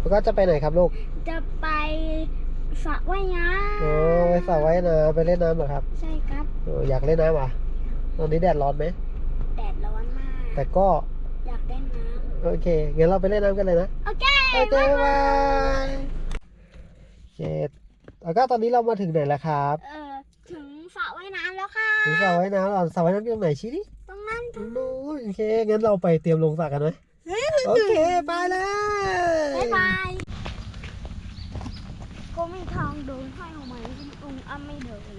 แล้วก็จะไปไหนครับลูกจะไปสระว่ายน้อ๋อไปสระว่ายน้ำไปเล่นน้ำเหรอครับำใช่ครับเอออยากเล่นน้ำเหรอะตอนนี้แดดร้อนไหมแดดร้อนมาก แต่ก็อยากเล่นน้โอเคงั้นเราไปเล่นน้ำกันเลยนะำโอเคโอเคบ๊ายบายโอเคแล้วก็ตอนนี้เรามาถึงไหนแล้วครับ เออถึงสระว่ายน้ำแล้วค่ะถึงสระว่ายน้ำเราสระว่ายน้ำอยู่ตรงไหนชี้ดิตรงนั้นตรงนู้นโอเคงั้นเราไปเตรียมลงสระกันไหม โอเคไปเลยบ๊ายบายก็ไม่ทางเดินให้เอาไหมลุงอ้ำไม่เดิน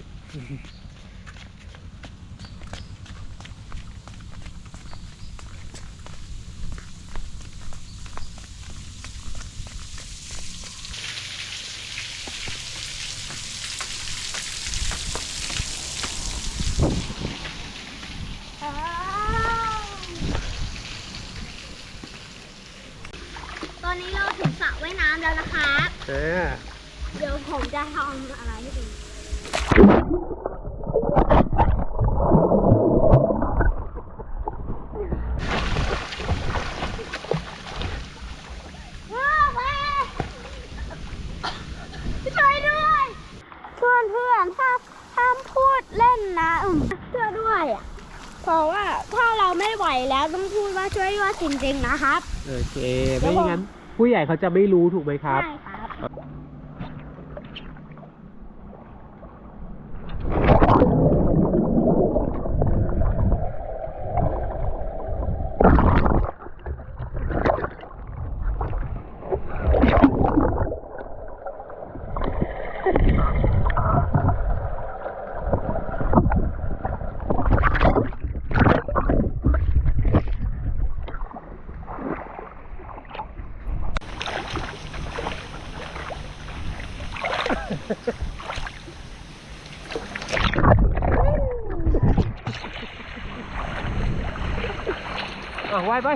ต อนนี้เราถึงสระว่ายน้ำแล้วนะครับอ่าเดี๋ยวผมจะทำอะไรให้ดูว้าวแม่ช่วยด้วย เพื่อนเพื่อนห้ามห้ามพูดเล่นนะอืมช่วยด้วยอะ เพราะว่าถ้าเราไม่ไหวแล้วต้องพูดว่าช่วยด้วยจริงๆนะครับ โอเค ไม่อย่างนั้น ผู้ใหญ่เขาจะไม่รู้ถูกไหมครับ ใช่ครับ อะว่ายไป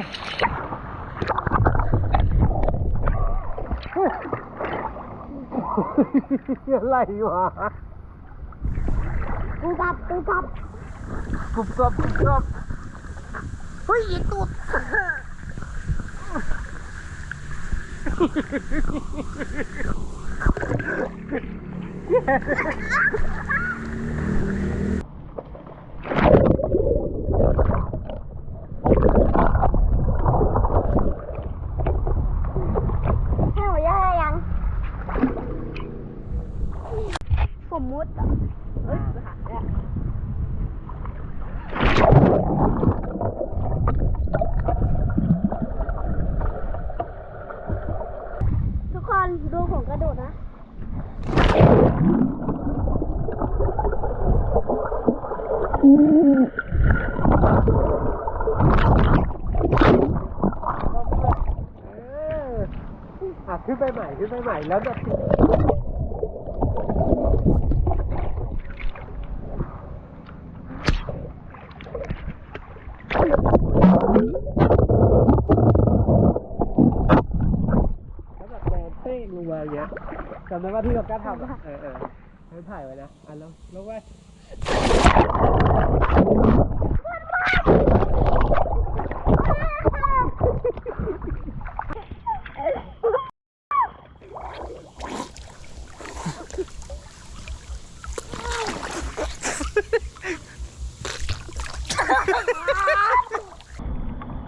อะไรวะกูกลับกูกลับกรุบกรอบกรุบกรอบเฮ้ยตูด ให้หัวย่ายัง ผมมุดเหรอเฮ้ยหาแล้วทุกคนดูผมกระโดดนะ เอะขึ้นไปใหม่ขึ้นไปใหม่แล้วแบบแล้วแบบแดนเป้งลงมาอย่างเงี้ยจำได้ว่าที่เรากล้าทำอะเออเออให้ถ่ายไว้นะอะแล้วแล้วไว้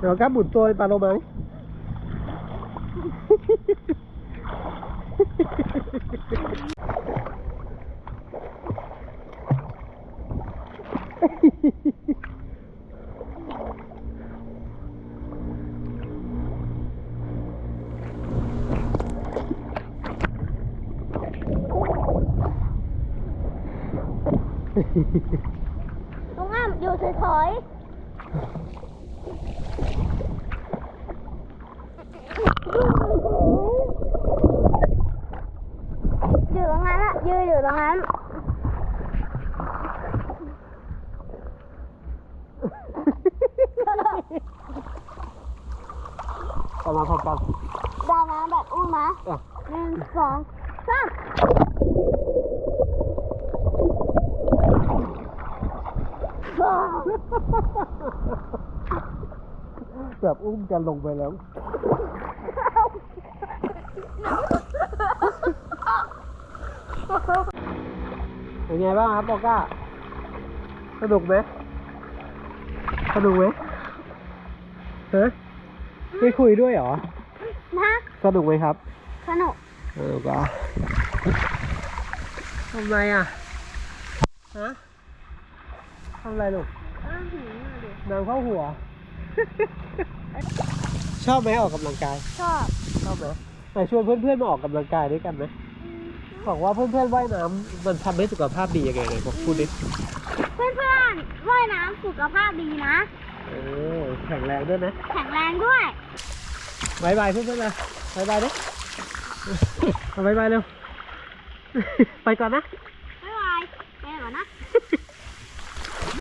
เดี๋ยวกล้าหมุน ต้องห้ามอยู่เฉยๆ อมาพร้อกันดาวน้ำแบบอุ้มน่ะหนึ่งสองสามแบบอุ้มกันลงไปแล้ว เป็นไงบ้างครับโอก้า สนุกไหมสนุกไหมเฮ้ ไม่คุยด้วยเหรอนะสนุกไหมครับ สนุกสนุกอะทำไรอะ ฮะทำไรลูกก็หิวมาดินางเข้าหัว ชอบไหมออกกำลังกาย ชอบ ชอบไหมไหนชวนเพื่อนๆมาออกกำลังกายด้วยกันไหมบอกว่าเพื่อนๆว่ายน้ำมันทำให้สุขภาพดียังไงเลยบอกพูดดิ เพื่อนเพื่อนๆว่ายน้ำสุขภาพดีนะ เออแข็งแรงด้วยนะ แข็งแรงด้วยบายบายเพื่อนๆเลยบายบายเด้อบายบายเร็ว ไปก่อนนะ